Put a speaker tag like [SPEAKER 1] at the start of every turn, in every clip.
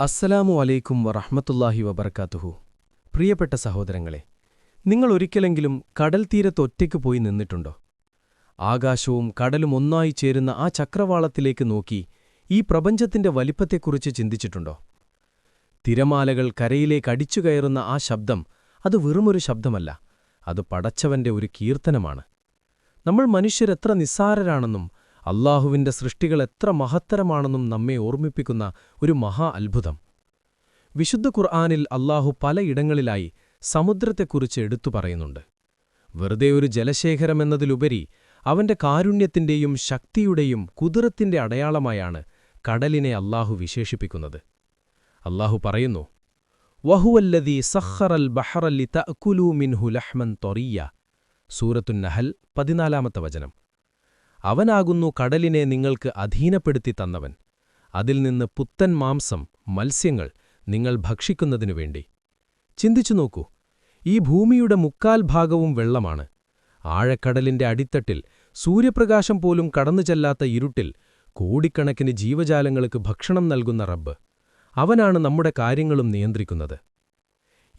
[SPEAKER 1] അസ്സലാമു അലൈക്കും വറഹ്മത്തുള്ളാഹി വബർക്കാത്തുഹു. പ്രിയപ്പെട്ട സഹോദരങ്ങളെ നിങ്ങൾ ഒരിക്കലെങ്കിലും കടൽ തീരത്ത് ഒറ്റയ്ക്ക് പോയി നിന്നിട്ടുണ്ടോ? ആകാശവും കടലും ഒന്നായി ചേരുന്ന ആ ചക്രവാളത്തിലേക്ക് നോക്കി ഈ പ്രപഞ്ചത്തിന്റെ വലിപ്പത്തെക്കുറിച്ച് ചിന്തിച്ചിട്ടുണ്ടോ? തിരമാലകൾ കരയിലേക്ക് അടിച്ചുകയറുന്ന ആ ശബ്ദം അത് വെറുമൊരു ശബ്ദമല്ല അത് പടച്ചവന്റെ ഒരു കീർത്തനമാണ്. നമ്മൾ മനുഷ്യരെത്ര നിസ്സാരരാണെന്നും അള്ളാഹുവിന്റെ സൃഷ്ടികൾ എത്ര മഹത്തരമാണെന്നും നമ്മെ ഓർമ്മിപ്പിക്കുന്ന ഒരു മഹാ അത്ഭുതം. വിശുദ്ധ ഖുർആാനിൽ അള്ളാഹു പലയിടങ്ങളിലായി സമുദ്രത്തെക്കുറിച്ച് എടുത്തു പറയുന്നുണ്ട്. വെറുതെ ഒരു ജലശേഖരമെന്നതിലുപരി അവന്റെ കാരുണ്യത്തിന്റെയും ശക്തിയുടെയും കുതിരത്തിന്റെ അടയാളമായാണ് കടലിനെ അല്ലാഹു വിശേഷിപ്പിക്കുന്നത്. അല്ലാഹു പറയുന്നു വഹുവല്ലദീ സഖറൽ ബഹറല്ലി തഅക്കുലൂ മിൻഹു ലഹ്മൻ തൊറിയ സൂറത്തുന്നഹൽ പതിനാലാമത്തെ വചനം. അവനാകുന്നു കടലിനെ നിങ്ങൾക്ക് അധീനപ്പെടുത്തി തന്നവൻ. അതിൽ നിന്ന് പുത്തൻ മാംസം മത്സ്യങ്ങൾ നിങ്ങൾ ഭക്ഷിക്കുന്നതിനു വേണ്ടി. ചിന്തിച്ചു നോക്കൂ ഈ ഭൂമിയുടെ മുക്കാൽ ഭാഗവും വെള്ളമാണ്. ആഴക്കടലിന്റെ അടിത്തട്ടിൽ സൂര്യപ്രകാശം പോലും കടന്നു ചെല്ലാത്ത ഇരുട്ടിൽ കോടിക്കണക്കിന് ജീവജാലങ്ങൾക്ക് ഭക്ഷണം നൽകുന്ന റബ്ബ്. അവനാണ് നമ്മുടെ കാര്യങ്ങളും നിയന്ത്രിക്കുന്നത്.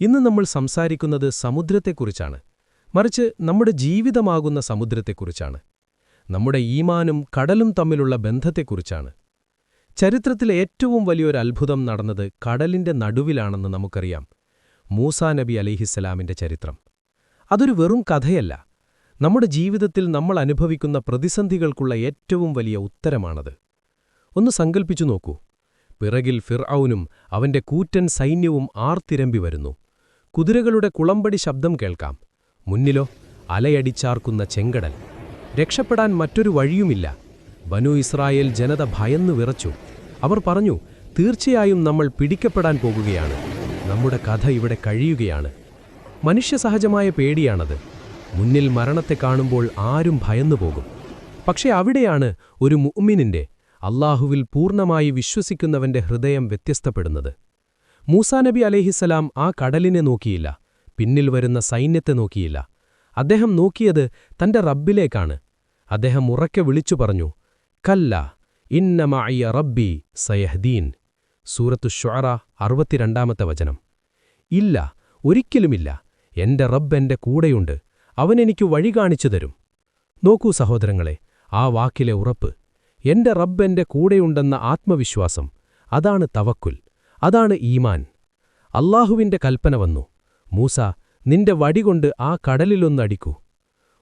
[SPEAKER 1] ഇന്ന് നമ്മൾ സംസാരിക്കുന്നത് സമുദ്രത്തെക്കുറിച്ചാണ്. മറിച്ച് നമ്മുടെ ജീവിതമാകുന്ന സമുദ്രത്തെക്കുറിച്ചാണ്. നമ്മുടെ ഈമാനും കടലും തമ്മിലുള്ള ബന്ധത്തെക്കുറിച്ചാണ്. ചരിത്രത്തിലെ ഏറ്റവും വലിയൊരു അത്ഭുതം നടന്നത് കടലിന്റെ നടുവിലാണെന്ന് നമുക്കറിയാം മൂസാ നബി അലിഹിസ്സലാമിന്റെ ചരിത്രം. അതൊരു വെറും കഥയല്ല. നമ്മുടെ ജീവിതത്തിൽ നമ്മൾ അനുഭവിക്കുന്ന പ്രതിസന്ധികൾക്കുള്ള ഏറ്റവും വലിയ ഉത്തരമാണത്. ഒന്ന് സങ്കൽപ്പിച്ചു നോക്കൂ. പിറകിൽ ഫിർഔനും അവന്റെ കൂറ്റൻ സൈന്യവും ആർത്തിരമ്പി വരുന്നു. കുതിരകളുടെ കുളമ്പടി ശബ്ദം കേൾക്കാം. മുന്നിലോ അലയടിച്ചാർക്കുന്ന ചെങ്കടൽ. രക്ഷപ്പെടാൻ മറ്റൊരു വഴിയുമില്ല. ബനു ഇസ്രായേൽ ജനത ഭയന്നു വിറച്ചു. അവർ പറഞ്ഞു തീർച്ചയായും നമ്മൾ പിടിക്കപ്പെടാൻ പോകുകയാണ്. നമ്മുടെ കഥ ഇവിടെ കഴിയുകയാണ്. മനുഷ്യസഹജമായ പേടിയാണത്. മുന്നിൽ മരണത്തെ കാണുമ്പോൾ ആരും ഭയന്നു പോകും. പക്ഷെ അവിടെയാണ് ഒരു മുഅ്മിനിന്റെ അള്ളാഹുവിൽ പൂർണമായി വിശ്വസിക്കുന്നവന്റെ ഹൃദയം വ്യത്യസ്തപ്പെടുന്നത്. മൂസാനബി അലേഹിസലാം ആ കടലിനെ നോക്കിയില്ല. പിന്നിൽ വരുന്ന സൈന്യത്തെ നോക്കിയില്ല. അദ്ദേഹം നോക്കിയത് തന്റെ റബ്ബിലേക്കാണ്. അദ്ദേഹം ഉറക്കെ വിളിച്ചു പറഞ്ഞു കല്ല ഇന്നമായി റബ്ബി സയഹ്ദീൻ. സൂറത്തു ഷ്വറ അറുപത്തിരണ്ടാമത്തെ വചനം. ഇല്ല ഒരിക്കലുമില്ല. എന്റെ റബ്ബ് എന്റെ കൂടെയുണ്ട്. അവനെനിക്ക് വഴി കാണിച്ചു തരും. നോക്കൂ സഹോദരങ്ങളെ ആ വാക്കിലെ ഉറപ്പ്. എന്റെ റബ്ബ് എന്റെ കൂടെയുണ്ടെന്ന ആത്മവിശ്വാസം അതാണ് തവക്കുൽ അതാണ് ഈമാൻ. അള്ളാഹുവിന്റെ കൽപ്പന വന്നു. മൂസ നിന്റെ വടികൊണ്ട് ആ കടലിലൊന്നടിക്കൂ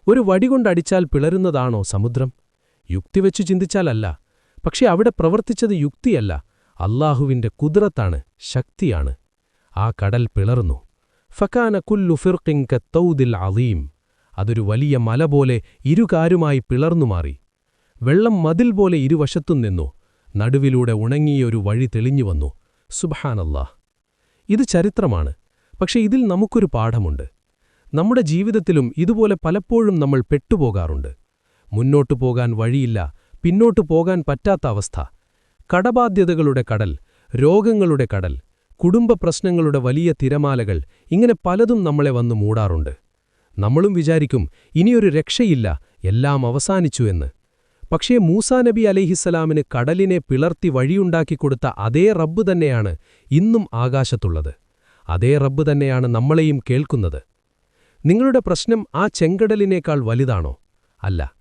[SPEAKER 1] ഒരു വടികൊണ്ടടിച്ചാൽ പിളരുന്നതാണോ സമുദ്രം? യുക്തിവെച്ചു ചിന്തിച്ചാലല്ല പക്ഷെ അവിടെ പ്രവർത്തിച്ചത് യുക്തിയല്ല. അള്ളാഹുവിന്റെ കുതിരത്താണ് ശക്തിയാണ്. ആ കടൽ പിളർന്നു. ഫക്കാന കുല്ലു ഫിർക്കിങ്ക തൗദിൽ അലീം അതൊരു വലിയ മല പോലെ ഇരുകാരുമായി പിളർന്നുമാറി വെള്ളം മതിൽ പോലെ ഇരുവശത്തും നിന്നു. നടുവിലൂടെ ഉണങ്ങിയൊരു വഴി തെളിഞ്ഞു വന്നു. സുബഹാനല്ലാഹ്. ഇത് ചരിത്രമാണ്. പക്ഷെ ഇതിൽ നമുക്കൊരു പാഠമുണ്ട്. നമ്മുടെ ജീവിതത്തിലും ഇതുപോലെ പലപ്പോഴും നമ്മൾ പെട്ടുപോകാറുണ്ട്. മുന്നോട്ടു പോകാൻ വഴിയില്ല പിന്നോട്ടു പോകാൻ പറ്റാത്ത അവസ്ഥ. കടബാധ്യതകളുടെ കടൽ രോഗങ്ങളുടെ കടൽ കുടുംബ പ്രശ്നങ്ങളുടെ വലിയ തിരമാലകൾ ഇങ്ങനെ പലതും നമ്മളെ വന്നു മൂടാറുണ്ട്. നമ്മളും വിചാരിക്കും ഇനിയൊരു രക്ഷയില്ല എല്ലാം അവസാനിച്ചു എന്ന്. പക്ഷേ മൂസാ നബി അലൈഹിസ്സലാമിന് കടലിനെ പിളർത്തി വഴിയുണ്ടാക്കിക്കൊടുത്ത അതേ റബ്ബ് തന്നെയാണ് ഇന്നും ആകാശത്തുള്ളത്. അതേ റബ്ബ് തന്നെയാണ് നമ്മളെയും കേൾക്കുന്നത്. നിങ്ങളുടെ പ്രശ്നം ആ ചെങ്കടലിനേക്കാൾ വലുതാണോ? അല്ല.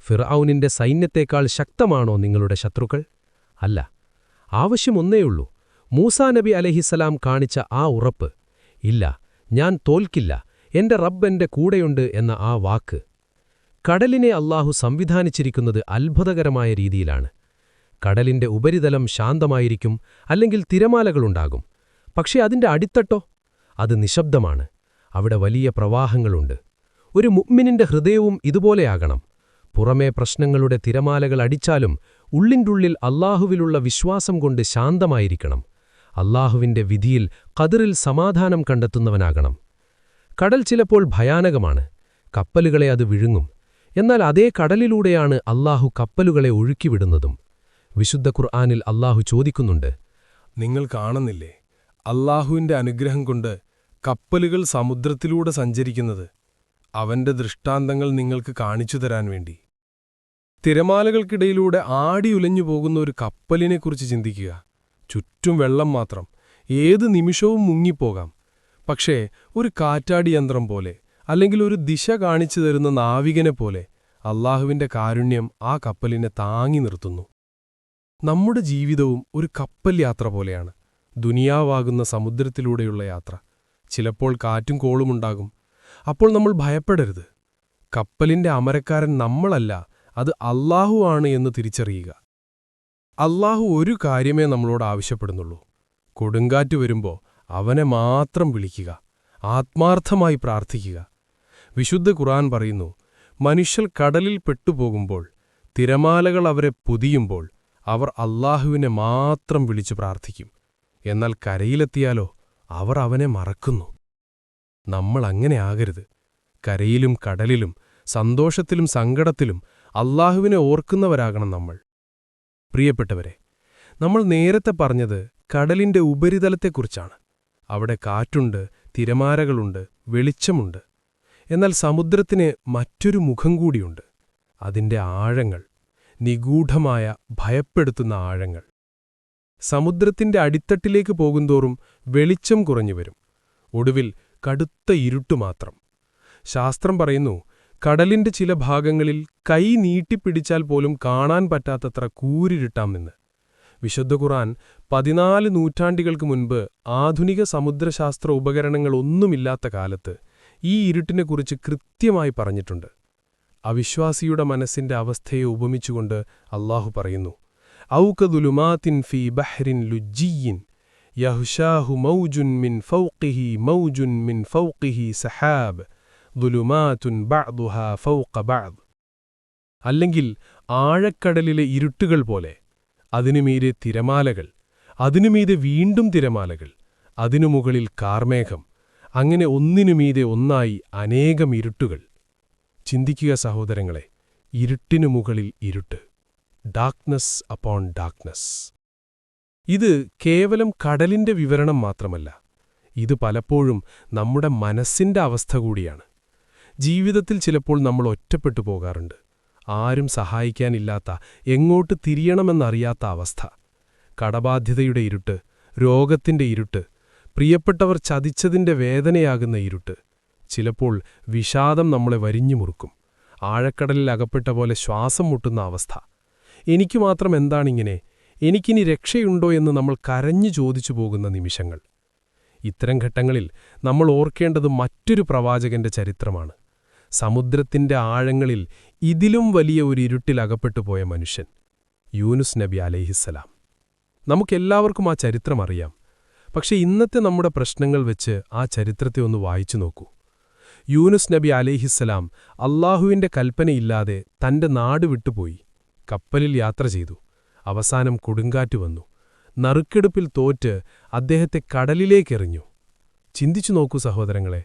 [SPEAKER 1] ഫിർഔനിന്റെ സൈന്യത്തേക്കാൾ ശക്തമാണോ നിങ്ങളുടെ ശത്രുക്കൾ? അല്ല. ആവശ്യമൊന്നേയുള്ളൂ മൂസാ നബി അലഹിസലാം കാണിച്ച ആ ഉറപ്പ്. ഇല്ല ഞാൻ തോൽക്കില്ല. എന്റെ റബ്ബ് എന്റെ കൂടെയുണ്ട് എന്ന ആ വാക്ക്. കടലിനെ അള്ളാഹു സംവിധാനിച്ചിരിക്കുന്നത് അത്ഭുതകരമായ രീതിയിലാണ്. കടലിന്റെ ഉപരിതലം ശാന്തമായിരിക്കും അല്ലെങ്കിൽ തിരമാലകളുണ്ടാകും. പക്ഷേ അതിന്റെ അടിത്തട്ടോ? അത് നിശബ്ദമാണ്. അവിടെ വലിയ പ്രവാഹങ്ങളുണ്ട്. ഒരു മുഗ്മിനിന്റെ ഹൃദയവും ഇതുപോലെയാകണം പുറമേ പ്രശ്നങ്ങളുടെ തിരമാലകൾ അടിച്ചാലും ഉള്ളിന്റുള്ളിൽ അള്ളാഹുവിലുള്ള വിശ്വാസം കൊണ്ട് ശാന്തമായിരിക്കണം. അള്ളാഹുവിന്റെ വിധിയിൽ കതിറിൽ സമാധാനം കണ്ടെത്തുന്നവനാകണം. കടൽ ചിലപ്പോൾ ഭയാനകമാണ്. കപ്പലുകളെ അത് വിഴുങ്ങും. എന്നാൽ അതേ കടലിലൂടെയാണ് അള്ളാഹു കപ്പലുകളെ ഒഴുക്കിവിടുന്നതും. വിശുദ്ധ ഖുർആാനിൽ അള്ളാഹു ചോദിക്കുന്നുണ്ട്
[SPEAKER 2] നിങ്ങൾ കാണുന്നില്ലേ? അള്ളാഹുവിന്റെ അനുഗ്രഹം കൊണ്ട് കപ്പലുകൾ സമുദ്രത്തിലൂടെ സഞ്ചരിക്കുന്നത് അവന്റെ ദൃഷ്ടാന്തങ്ങൾ നിങ്ങൾക്ക് കാണിച്ചു തരാൻ വേണ്ടി. തിരമാലകൾക്കിടയിലൂടെ ആടിയുലഞ്ഞു പോകുന്ന ഒരു കപ്പലിനെക്കുറിച്ച് ചിന്തിക്കുക. ചുറ്റും വെള്ളം മാത്രം. ഏത് നിമിഷവും മുങ്ങിപ്പോകാം. പക്ഷേ ഒരു കാറ്റാടി യന്ത്രം പോലെ അല്ലെങ്കിൽ ഒരു ദിശ കാണിച്ചു തരുന്ന നാവികനെ പോലെ അള്ളാഹുവിന്റെ കാരുണ്യം ആ കപ്പലിനെ താങ്ങി നിർത്തുന്നു. നമ്മുടെ ജീവിതവും ഒരു കപ്പൽ യാത്ര പോലെയാണ്. ദുനിയാവാകുന്ന സമുദ്രത്തിലൂടെയുള്ള യാത്ര. ചിലപ്പോൾ കാറ്റും കോളുമുണ്ടാകും അപ്പോൾ നമ്മൾ ഭയപ്പെടരുത്. കപ്പലിന്റെ അമരക്കാരൻ നമ്മളല്ല അത് അല്ലാഹു ആണ് എന്ന് തിരിച്ചറിയുക. അല്ലാഹു ഒരു കാര്യമേ നമ്മളോട് ആവശ്യപ്പെടുന്നുള്ളൂ. കൊടുങ്കാറ്റ് വരുമ്പോൾ അവനെ മാത്രം വിളിക്കുക. ആത്മാർത്ഥമായി പ്രാർത്ഥിക്കുക. വിശുദ്ധ ഖുർആൻ പറയുന്നു മനുഷ്യർ കടലിൽ പെട്ടുപോകുമ്പോൾ തിരമാലകൾ അവരെ പൊതിയുമ്പോൾ അവർ അല്ലാഹുവിനെ മാത്രം വിളിച്ചു പ്രാർത്ഥിക്കും. എന്നാൽ കരയിലെത്തിയാലോ? അവർ അവനെ മറക്കുന്നു. നമ്മൾ അങ്ങനെ ആകരുത്. കരയിലും കടലിലും സന്തോഷത്തിലും സങ്കടത്തിലും അള്ളാഹുവിനെ ഓർക്കുന്നവരാകണം നമ്മൾ. പ്രിയപ്പെട്ടവരെ നമ്മൾ നേരത്തെ പറഞ്ഞത് കടലിന്റെ ഉപരിതലത്തെക്കുറിച്ചാണ്. അവിടെ കാറ്റുണ്ട് തിരമാരകളുണ്ട് വെളിച്ചമുണ്ട്. എന്നാൽ സമുദ്രത്തിന് മറ്റൊരു മുഖം കൂടിയുണ്ട്. അതിന്റെ ആഴങ്ങൾ നിഗൂഢമായ ഭയപ്പെടുത്തുന്ന ആഴങ്ങൾ. സമുദ്രത്തിന്റെ അടിത്തട്ടിലേക്ക് പോകുന്തോറും വെളിച്ചം കുറഞ്ഞുവരും. ഒടുവിൽ കടുത്ത ഇരുട്ടു മാത്രം. ശാസ്ത്രം പറയുന്നു കടലിന്റെ ചില ഭാഗങ്ങളിൽ കൈ നീട്ടിപ്പിടിച്ചാൽ പോലും കാണാൻ പറ്റാത്തത്ര കൂരിരുട്ടാമെന്ന്. വിശുദ്ധ ഖുറാൻ പതിനാല് നൂറ്റാണ്ടുകൾക്ക് മുൻപ് ആധുനിക സമുദ്രശാസ്ത്ര ഉപകരണങ്ങളൊന്നുമില്ലാത്ത കാലത്ത് ഈ ഇരുട്ടിനെക്കുറിച്ച് കൃത്യമായി പറഞ്ഞിട്ടുണ്ട്. അവിശ്വാസിയുടെ മനസ്സിന്റെ അവസ്ഥയെ ഉപമിച്ചുകൊണ്ട് അള്ളാഹു പറയുന്നു ഔക്കദുലുമാത്തിൻ ഫി ബഹ്റിൻ ലുജ്ജിയിൻ യഹ്ഷാഹു മൗജുൻ മിൻ ഫൗഖിഹി മൗജുൻ മിൻ ഫൗഖിഹി സഹാബ് ദുലുമാതുൻ ബഅദുഹ ഫൗഖ ബഅദ് അല്ലെങ്കിൽ ആഴക്കടലിലെ ഇരുട്ടുകൾ പോലെ അതിനുമീതെ തിരമാലകൾ അതിനുമീതെ വീണ്ടും തിരമാലകൾ അതിനു മുകളിൽ കാർമേഘം അങ്ങനെ ഒന്നിനുമീതെ ഒന്നായി അനേകം ഇരുട്ടുകൾ. ചിന്തിക്കുക സഹോദരങ്ങളെ ഇരുട്ടിനു മുകളിൽ ഇരുട്ട്. ഡാർക്ക്നസ് അപ്പോൺ ഡാർക്ക്നെസ് ഇത് കേവലം കടലിന്റെ വിവരണം മാത്രമല്ല ഇത് പലപ്പോഴും നമ്മുടെ മനസ്സിന്റെ അവസ്ഥ കൂടിയാണ്. ജീവിതത്തിൽ ചിലപ്പോൾ നമ്മൾ ഒറ്റപ്പെട്ടു പോകാറുണ്ട്. ആരും സഹായിക്കാനില്ലാത്ത എങ്ങോട്ട് തിരിയണമെന്നറിയാത്ത അവസ്ഥ. കടബാധ്യതയുടെ ഇരുട്ട് രോഗത്തിന്റെ ഇരുട്ട് പ്രിയപ്പെട്ടവർ ചതിച്ചതിന്റെ വേദനയാകുന്ന ഇരുട്ട്. ചിലപ്പോൾ വിഷാദം നമ്മളെ വരിഞ്ഞു മുറുക്കും. ആഴക്കടലിൽ അകപ്പെട്ട പോലെ ശ്വാസം മുട്ടുന്ന അവസ്ഥ. എനിക്കു മാത്രം എന്താണിങ്ങനെ? എനിക്കിനി രക്ഷയുണ്ടോ എന്ന് നമ്മൾ കരഞ്ഞു ചോദിച്ചു പോകുന്ന നിമിഷങ്ങൾ. ഇത്തരം ഘട്ടങ്ങളിൽ നമ്മൾ ഓർക്കേണ്ടത് മറ്റൊരു പ്രവാചകന്റെ ചരിത്രമാണ്. സമുദ്രത്തിന്റെ ആഴങ്ങളിൽ ഇതിലും വലിയ ഒരു ഇരുട്ടിൽ അകപ്പെട്ടുപോയ മനുഷ്യൻ യൂനുസ് നബി അലൈഹിസ്സലാം നമുക്കെല്ലാവർക്കും ആ ചരിത്രം അറിയാം. പക്ഷെ ഇന്നത്തെ നമ്മുടെ പ്രശ്നങ്ങൾ വെച്ച് ആ ചരിത്രത്തെ ഒന്ന് വായിച്ചു നോക്കൂ. യൂനുസ് നബി അലൈഹിസ്സലാം അള്ളാഹുവിന്റെ കൽപ്പനയില്ലാതെ തന്റെ നാട് വിട്ടുപോയി. കപ്പലിൽ യാത്ര ചെയ്തു. അവസാനം കൊടുങ്കാറ്റ് വന്നു. നറുക്കെടുപ്പിൽ തോറ്റ് അദ്ദേഹത്തെ കടലിലേക്കെറിഞ്ഞു. ചിന്തിച്ചു നോക്കൂ സഹോദരങ്ങളെ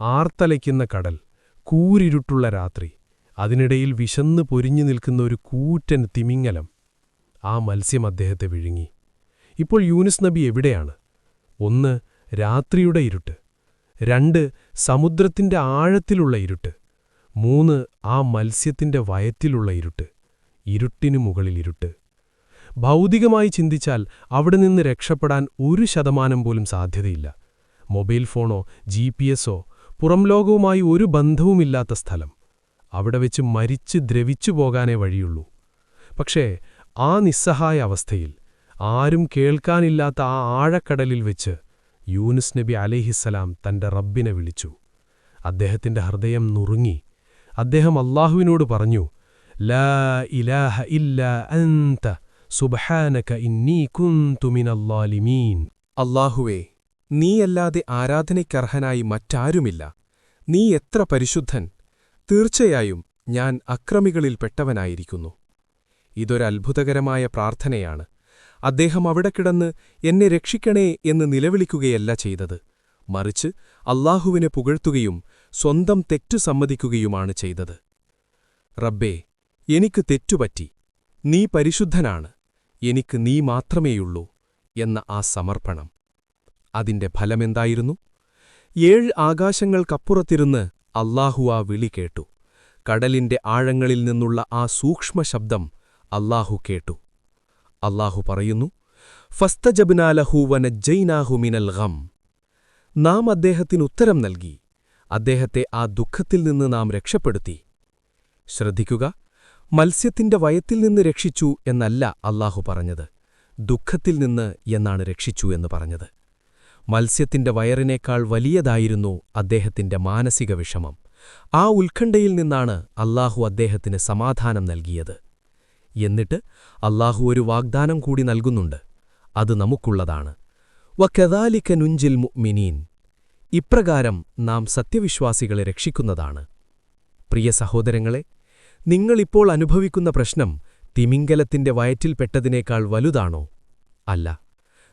[SPEAKER 2] ആർത്തലയ്ക്കുന്ന കടൽ കൂരിരുട്ടുള്ള രാത്രി. അതിനിടയിൽ വിശന്ന് പൊരിഞ്ഞു നിൽക്കുന്ന ഒരു കൂറ്റൻ തിമിങ്ങലം ആ മത്സ്യം അദ്ദേഹത്തെ വിഴുങ്ങി. ഇപ്പോൾ യൂനിസ് നബി എവിടെയാണ്? ഒന്ന് രാത്രിയുടെ ഇരുട്ട്. രണ്ട് സമുദ്രത്തിന്റെ ആഴത്തിലുള്ള ഇരുട്ട്. മൂന്ന് ആ മത്സ്യത്തിന്റെ വയറ്റിലുള്ള ഇരുട്ട്. ഇരുട്ടിനു മുകളിൽ ഇരുട്ട്. ഭൗതികമായി ചിന്തിച്ചാൽ അവിടെ നിന്ന് രക്ഷപ്പെടാൻ ഒരു ശതമാനം പോലും സാധ്യതയില്ല. മൊബൈൽ ഫോണോ ജി പി എസോ പുറം ലോകവുമായി ഒരു ബന്ധവുമില്ലാത്ത സ്ഥലം. അവിടെ വെച്ച് മരിച്ച് ദ്രവിച്ചു പോകാനേ വഴിയുള്ളൂ. പക്ഷേ ആ നിസ്സഹായ അവസ്ഥയിൽ ആരും കേൾക്കാനില്ലാത്ത ആ ആഴക്കടലിൽ വെച്ച് യൂനുസ് നബി അലൈഹിസ്സലാം തന്റെ റബ്ബിനെ വിളിച്ചു. അദ്ദേഹത്തിന്റെ ഹൃദയം നുറുങ്ങി. അദ്ദേഹം അള്ളാഹുവിനോട് പറഞ്ഞു ലാ ഇലാഹ ഇല്ല അന്ത സുബഹാനക ഇന്നീ കുന്തു
[SPEAKER 1] അല്ലാഹുവേ നീയല്ലാതെ ആരാധനയ്ക്കർഹനായി മറ്റാരുമില്ല. നീ എത്ര പരിശുദ്ധൻ. തീർച്ചയായും ഞാൻ അക്രമികളിൽപ്പെട്ടവനായിരിക്കുന്നു ഇതൊരത്ഭുതകരമായ പ്രാർത്ഥനയാണ്. അദ്ദേഹം അവിടെ കിടന്ന് എന്നെ രക്ഷിക്കണേ എന്ന് നിലവിളിക്കുകയല്ല ചെയ്തത്. മറിച്ച് അള്ളാഹുവിനെ പുകഴ്ത്തുകയും സ്വന്തം തെറ്റു സമ്മതിക്കുകയുമാണ് ചെയ്തത്. റബ്ബേ എനിക്ക് തെറ്റുപറ്റി. നീ പരിശുദ്ധനാണ്. എനിക്ക് നീ മാത്രമേയുള്ളൂ എന്ന ആ സമർപ്പണം. അതിന്റെ ഫലമെന്തായിരുന്നു? ഏഴ് ആകാശങ്ങൾക്കപ്പുറത്തിരുന്ന് ആ വിളി കേട്ടു. കടലിന്റെ ആഴങ്ങളിൽ നിന്നുള്ള ആ സൂക്ഷ്മ ശബ്ദം അല്ലാഹു കേട്ടു. അല്ലാഹു പറയുന്നു ഫസ്തജബ്നാലഹൂവന ജൈനാഹുമിനൽ ഗം. നാം അദ്ദേഹത്തിന് ഉത്തരം നൽകി. അദ്ദേഹത്തെ ആ ദുഃഖത്തിൽ നിന്ന് നാം രക്ഷപ്പെടുത്തി. ശ്രദ്ധിക്കുക മത്സ്യത്തിന്റെ വയത്തിൽ നിന്ന് രക്ഷിച്ചു എന്നല്ല അല്ലാഹു പറഞ്ഞത്. ദുഃഖത്തിൽ നിന്ന് എന്നാണ് രക്ഷിച്ചു എന്ന് പറഞ്ഞത്. മത്സ്യത്തിന്റെ വയറിനേക്കാൾ വലിയതായിരുന്നു അദ്ദേഹത്തിന്റെ മാനസിക വിഷമം. ആ ഉത്കണ്ഠയിൽ നിന്നാണ് അല്ലാഹു അദ്ദേഹത്തിന് സമാധാനം നൽകിയത്. എന്നിട്ട് അല്ലാഹു ഒരു വാഗ്ദാനം കൂടി നൽകുന്നുണ്ട്. അത് നമുക്കുള്ളതാണ്. വക്കദാലിക്ക നുഞ്ചിൽ മുഅ്മിനീൻ. ഇപ്രകാരം നാം സത്യവിശ്വാസികളെ രക്ഷിക്കുന്നതാണ്. പ്രിയ സഹോദരങ്ങളെ നിങ്ങളിപ്പോൾ അനുഭവിക്കുന്ന പ്രശ്നം തിമിംഗലത്തിന്റെ വയറ്റിൽപ്പെട്ടതിനേക്കാൾ വലുതാണോ? അല്ല.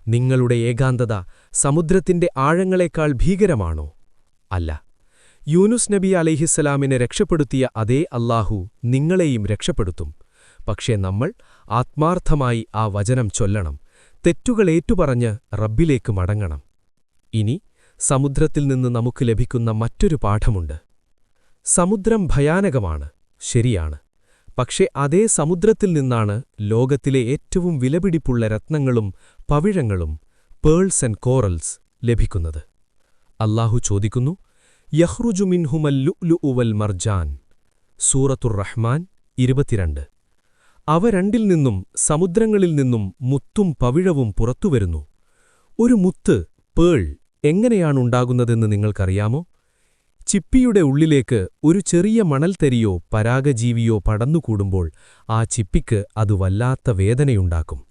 [SPEAKER 1] നിങ്ങളുടെ ഏകാന്തത സമുദ്രത്തിന്റെ ആഴങ്ങളെക്കാൾ ഭീകരമാണോ? അല്ല. യൂനുസ് നബി അലൈഹിസ്സലാമിനെ രക്ഷപ്പെടുത്തിയ അതേ അല്ലാഹു നിങ്ങളെയും രക്ഷപ്പെടുത്തും. പക്ഷേ നമ്മൾ ആത്മാർത്ഥമായി ആ വചനം ചൊല്ലണം. തെറ്റുകളേറ്റുപറഞ്ഞ് റബ്ബിലേക്ക് മടങ്ങണം. ഇനി സമുദ്രത്തിൽ നിന്ന് നമുക്ക് ലഭിക്കുന്ന മറ്റൊരു പാഠമുണ്ട്. സമുദ്രം ഭയാനകമാണ്. ശരിയാണ്. പക്ഷേ അതേ സമുദ്രത്തിൽ നിന്നാണ് ലോകത്തിലെ ഏറ്റവും വിലപിടിപ്പുള്ള രത്നങ്ങളും പവിഴങ്ങളും പേൾസ് ആൻഡ് കോറൽസ് ലഭിക്കുന്നത്. അല്ലാഹു ചോദിക്കുന്നു യഹ്റുജുമിൻഹുമൽ ലുഅ്ലു ഉവൽ മർജാൻ സൂറത്തുർ റഹ്മാൻ ഇരുപത്തിരണ്ട്. അവ രണ്ടിൽ നിന്നും സമുദ്രങ്ങളിൽ നിന്നും മുത്തും പവിഴവും പുറത്തുവരുന്നു. ഒരു മുത്ത് പേൾ എങ്ങനെയാണുണ്ടാകുന്നതെന്ന് നിങ്ങൾക്കറിയാമോ? ചിപ്പിയുടെ ഉള്ളിലേക്ക് ഒരു ചെറിയ മണൽത്തരിയോ പരാഗജീവിയോ പടന്നുകൂടുമ്പോൾ ആ ചിപ്പിക്ക് അത് വല്ലാത്ത വേദനയുണ്ടാക്കും.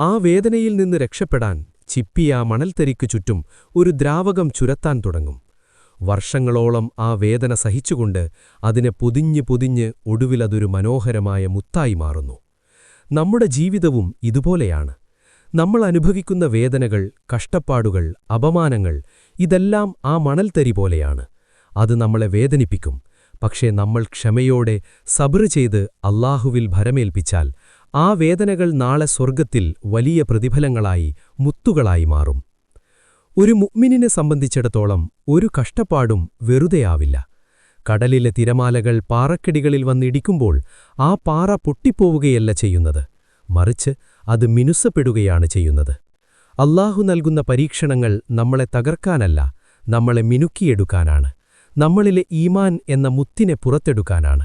[SPEAKER 1] ആ വേദനയിൽ നിന്ന് രക്ഷപ്പെടാൻ ചിപ്പി ആ മണൽത്തെരിക്കു ചുറ്റും ഒരു ദ്രാവകം ചുരത്താൻ തുടങ്ങും. വർഷങ്ങളോളം ആ വേദന സഹിച്ചുകൊണ്ട് അതിനെ പൊതിഞ്ഞ് പൊതിഞ്ഞ് ഒടുവിലതൊരു മനോഹരമായ മുത്തായി മാറുന്നു. നമ്മുടെ ജീവിതവും ഇതുപോലെയാണ്. നമ്മൾ അനുഭവിക്കുന്ന വേദനകൾ കഷ്ടപ്പാടുകൾ അപമാനങ്ങൾ ഇതെല്ലാം ആ മണൽത്തരി പോലെയാണ്. അത് നമ്മളെ വേദനിപ്പിക്കും. പക്ഷേ നമ്മൾ ക്ഷമയോടെ സബറ് ചെയ്ത് അള്ളാഹുവിൽ ഭരമേൽപ്പിച്ചാൽ ആ വേദനകൾ നാളെ സ്വർഗത്തിൽ വലിയ പ്രതിഫലങ്ങളായി മുത്തുകളായി മാറും. ഒരു മുഅ്മിനിനെ സംബന്ധിച്ചിടത്തോളം ഒരു കഷ്ടപ്പാടും വെറുതെയാവില്ല. കടലിലെ തിരമാലകൾ പാറക്കെടികളിൽ വന്നിടിക്കുമ്പോൾ ആ പാറ പൊട്ടിപ്പോവുകയല്ല ചെയ്യുന്നത്. മറിച്ച് അത് മിനുസപ്പെടുകയാണ് ചെയ്യുന്നത്. അല്ലാഹു നൽകുന്ന പരീക്ഷണങ്ങൾ നമ്മളെ തകർക്കാനല്ല നമ്മളെ മിനുക്കിയെടുക്കാനാണ്. നമ്മളിലെ ഈമാൻ എന്ന മുത്തിനെ പുറത്തെടുക്കാനാണ്.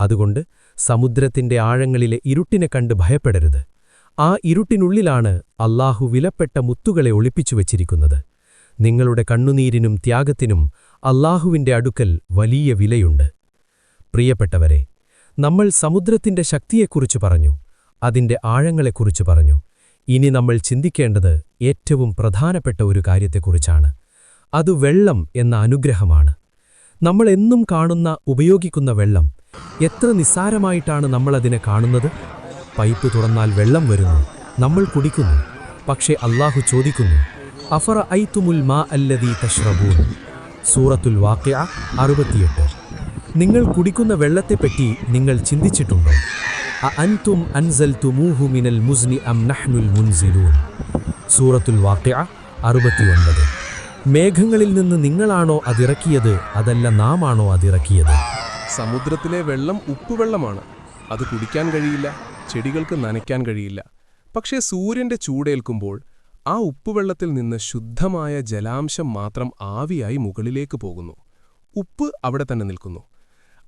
[SPEAKER 1] അതുകൊണ്ട് സമുദ്രത്തിന്റെ ആഴങ്ങളിലെ ഇരുട്ടിനെ കണ്ട് ഭയപ്പെടരുത്. ആ ഇരുട്ടിനുള്ളിലാണ് അല്ലാഹു വിലപ്പെട്ട മുത്തുകളെ ഒളിപ്പിച്ചു വച്ചിരിക്കുന്നത്. നിങ്ങളുടെ കണ്ണുനീരിനും ത്യാഗത്തിനും അല്ലാഹുവിന്റെ അടുക്കൽ വലിയ വിലയുണ്ട്. പ്രിയപ്പെട്ടവരെ നമ്മൾ സമുദ്രത്തിന്റെ ശക്തിയെക്കുറിച്ച് പറഞ്ഞു അതിന്റെ ആഴങ്ങളെക്കുറിച്ച് പറഞ്ഞു. ഇനി നമ്മൾ ചിന്തിക്കേണ്ടത് ഏറ്റവും പ്രധാനപ്പെട്ട ഒരു കാര്യത്തെക്കുറിച്ചാണ്. അത് വെള്ളം എന്ന അനുഗ്രഹമാണ്. നമ്മൾ എന്നും കാണുന്ന ഉപയോഗിക്കുന്ന വെള്ളം എത്ര നിസ്സാരമായിട്ടാണ് നമ്മളതിനെ കാണുന്നത്? പൈപ്പ് തുറന്നാൽ വെള്ളം വരുന്നു നമ്മൾ കുടിക്കുന്നു പക്ഷേ അള്ളാഹു ചോദിക്കുന്നു അഫറ ഐത്തുമുൽ മാ അല്ലദീ തഷ്റബൂൻ? സൂറത്തുൽ വാക്യ അറുപത്തിയെട്ട്. നിങ്ങൾ കുടിക്കുന്ന വെള്ളത്തെപ്പറ്റി നിങ്ങൾ ചിന്തിച്ചിട്ടുണ്ടോ? അൻതും അൻസൽതുമൂഹു മിനൽ മുസ്നി അം നഹ്നുൽ മുൻസിലൂൻ? സൂറത്തുൽ വാക്യ അറുപത്തിയൊൻപത് മേഘങ്ങളിൽ നിന്ന് നിങ്ങളാണോ അതിറക്കിയത്? അതല്ല നാമാണോ അതിറക്കിയത്?
[SPEAKER 2] സമുദ്രത്തിലെ വെള്ളം ഉപ്പുവെള്ളമാണ്. അത് കുടിക്കാൻ കഴിയില്ല ചെടികൾക്ക് നനയ്ക്കാൻ കഴിയില്ല. പക്ഷേ സൂര്യന്റെ ചൂടേൽക്കുമ്പോൾ ആ ഉപ്പുവെള്ളത്തിൽ നിന്ന് ശുദ്ധമായ ജലാംശം മാത്രം ആവിയായി മുകളിലേക്ക് പോകുന്നു. ഉപ്പ് അവിടെ തന്നെ നിൽക്കുന്നു.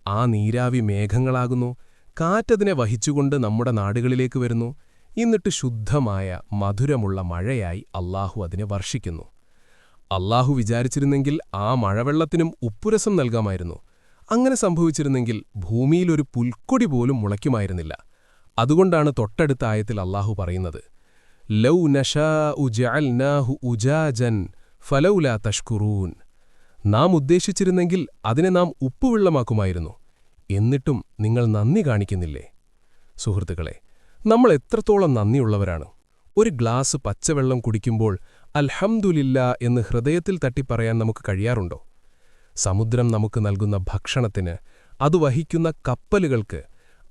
[SPEAKER 2] ആ നീരാവി മേഘങ്ങളാകുന്നു. കാറ്റതിനെ വഹിച്ചുകൊണ്ട് നമ്മുടെ നാടുകളിലേക്ക് വരുന്നു. എന്നിട്ട് ശുദ്ധമായ മധുരമുള്ള മഴയായി അള്ളാഹു അതിനെ വർഷിക്കുന്നു. അല്ലാഹു വിചാരിച്ചിരുന്നെങ്കിൽ ആ മഴവെള്ളത്തിനും ഉപ്പുരസം നൽകാമായിരുന്നു. അങ്ങനെ സംഭവിച്ചിരുന്നെങ്കിൽ ഭൂമിയിലൊരു പുൽക്കൊടി പോലും മുളയ്ക്കുമായിരുന്നില്ല. അതുകൊണ്ടാണ് തൊട്ടടുത്ത ആയത്തിൽ അല്ലാഹു പറയുന്നത് ലൗ നഷാ ഉജഅൽനാഹു ഉജാജൻ ഫലൗലാ തഷ്കുറൂൻ. നാം ഉദ്ദേശിച്ചിരുന്നെങ്കിൽ അതിനെ നാം ഉപ്പുവെള്ളമാക്കുമായിരുന്നു. എന്നിട്ടും നിങ്ങൾ നന്ദി കാണിക്കുന്നില്ലേ? സുഹൃത്തുക്കളെ നമ്മൾ എത്രത്തോളം നന്ദിയുള്ളവരാണ്. ഒരു ഗ്ലാസ് പച്ചവെള്ളം കുടിക്കുമ്പോൾ അൽഹംദുലില്ല എന്ന് ഹൃദയത്തിൽ തട്ടിപ്പറയാൻ നമുക്ക് കഴിയാറുണ്ടോ? സമുദ്രം നമുക്ക് നൽകുന്ന ഭക്ഷണത്തിന് അത് വഹിക്കുന്ന കപ്പലുകൾക്ക്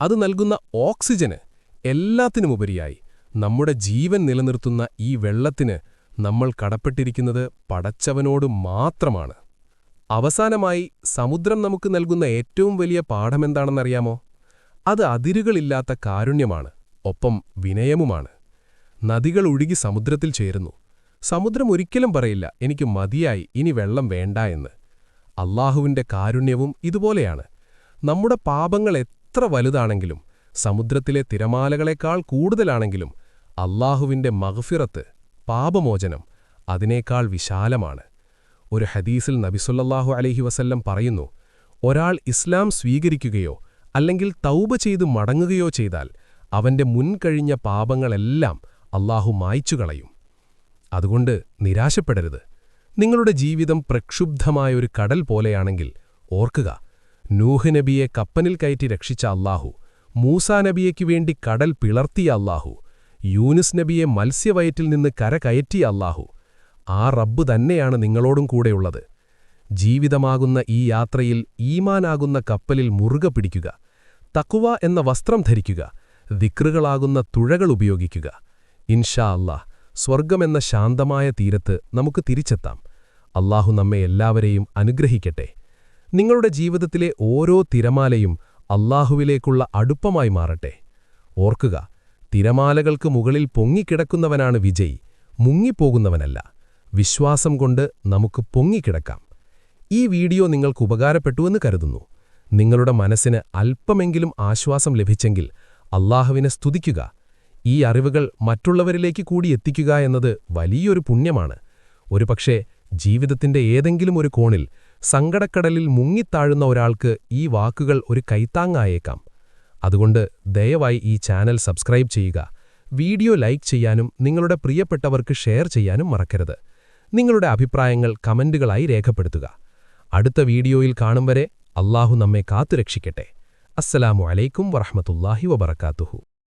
[SPEAKER 2] അത് നൽകുന്ന ഓക്സിജന് എല്ലാത്തിനുമുപരിയായി നമ്മുടെ ജീവൻ നിലനിർത്തുന്ന ഈ വെള്ളത്തിന് നമ്മൾ കടപ്പെട്ടിരിക്കുന്നത് പടച്ചവനോട് മാത്രമാണ്. അവസാനമായി സമുദ്രം നമുക്ക് നൽകുന്ന ഏറ്റവും വലിയ പാഠമെന്താണെന്നറിയാമോ? അത് അതിരുകളില്ലാത്ത കാരുണ്യമാണ് ഒപ്പം വിനയമുമാണ് നദികൾ ഒഴുകി സമുദ്രത്തിൽ ചേരുന്നു. സമുദ്രം ഒരിക്കലും പറയില്ല. എനിക്ക് മതിയായി. ഇനി വെള്ളം വേണ്ട എന്ന്. അള്ളാഹുവിന്റെ കാരുണ്യവും ഇതുപോലെയാണ്. നമ്മുടെ പാപങ്ങൾ എത്ര വലുതാണെങ്കിലും സമുദ്രത്തിലെ തിരമാലകളെക്കാൾ കൂടുതലാണെങ്കിലും അള്ളാഹുവിന്റെ മഹഫിറത്ത് പാപമോചനം അതിനേക്കാൾ വിശാലമാണ്. ഒരു ഹദീസിൽ നബിസുല്ലാഹു അലഹി വസല്ലം പറയുന്നു ഒരാൾ ഇസ്ലാം സ്വീകരിക്കുകയോ അല്ലെങ്കിൽ തൗബ ചെയ്ത് മടങ്ങുകയോ ചെയ്താൽ അവന്റെ മുൻകഴിഞ്ഞ പാപങ്ങളെല്ലാം അള്ളാഹു മായ്ച്ചുകളയും. അതുകൊണ്ട് നിരാശപ്പെടരുത്. നിങ്ങളുടെ ജീവിതം പ്രക്ഷുബ്ധമായൊരു കടൽ പോലെയാണെങ്കിൽ ഓർക്കുക നൂഹ് നബിയെ കപ്പനിൽ കയറ്റി രക്ഷിച്ച അള്ളാഹു മൂസാ നബിയയ്ക്കു വേണ്ടി കടൽ പിളർത്തിയ അള്ളാഹു യൂനിസ് നബിയെ മത്സ്യവയറ്റിൽ നിന്ന് കര കയറ്റിയ അല്ലാഹു ആ റബ്ബ് തന്നെയാണ് നിങ്ങളോടും കൂടെയുള്ളത്. ജീവിതമാകുന്ന ഈ യാത്രയിൽ ഈമാനാകുന്ന കപ്പലിൽ മുറുക പിടിക്കുക തക്കുവ എന്ന വസ്ത്രം ധരിക്കുക ദിക്റുകളാകുന്ന തുഴകൾ ഉപയോഗിക്കുക. ഇൻഷാ അല്ലാഹ് സ്വർഗമെന്ന ശാന്തമായ തീരത്ത് നമുക്ക് തിരിച്ചെത്താം. അള്ളാഹു നമ്മെ എല്ലാവരെയും അനുഗ്രഹിക്കട്ടെ. നിങ്ങളുടെ ജീവിതത്തിലെ ഓരോ തിരമാലയും അള്ളാഹുവിലേക്കുള്ള അടുപ്പമായി മാറട്ടെ. ഓർക്കുക തിരമാലകൾക്ക് മുകളിൽ പൊങ്ങിക്കിടക്കുന്നവനാണ് വിജയ് മുങ്ങിപ്പോകുന്നവനല്ല. വിശ്വാസം കൊണ്ട് നമുക്ക് പൊങ്ങിക്കിടക്കാം. ഈ വീഡിയോ നിങ്ങൾക്ക് ഉപകാരപ്പെട്ടുവെന്ന് കരുതുന്നു. നിങ്ങളുടെ മനസ്സിന് അല്പമെങ്കിലും ആശ്വാസം ലഭിച്ചെങ്കിൽ അള്ളാഹുവിനെ സ്തുതിക്കുക. ഈ അറിവുകൾ മറ്റുള്ളവരിലേക്ക് കൂടി എത്തിക്കുക എന്നത് വലിയൊരു പുണ്യമാണ്. ഒരുപക്ഷേ ജീവിതത്തിന്റെ ഏതെങ്കിലും ഒരു കോണിൽ സങ്കടക്കടലിൽ മുങ്ങിത്താഴുന്ന ഒരാൾക്ക് ഈ വാക്കുകൾ ഒരു കൈത്താങ്ങായേക്കാം. അതുകൊണ്ട് ദയവായി ഈ ചാനൽ സബ്സ്ക്രൈബ് ചെയ്യുക. വീഡിയോ ലൈക്ക് ചെയ്യാനും നിങ്ങളുടെ പ്രിയപ്പെട്ടവർക്ക് ഷെയർ ചെയ്യാനും മറക്കരുത്. നിങ്ങളുടെ അഭിപ്രായങ്ങൾ കമന്റുകളായി രേഖപ്പെടുത്തുക. അടുത്ത വീഡിയോയിൽ കാണും വരെ അള്ളാഹു നമ്മെ കാത്തുരക്ഷിക്കട്ടെ. അസ്സലാമു അലൈക്കും വറഹമത്തുല്ലാഹി വബർക്കാത്തുഹു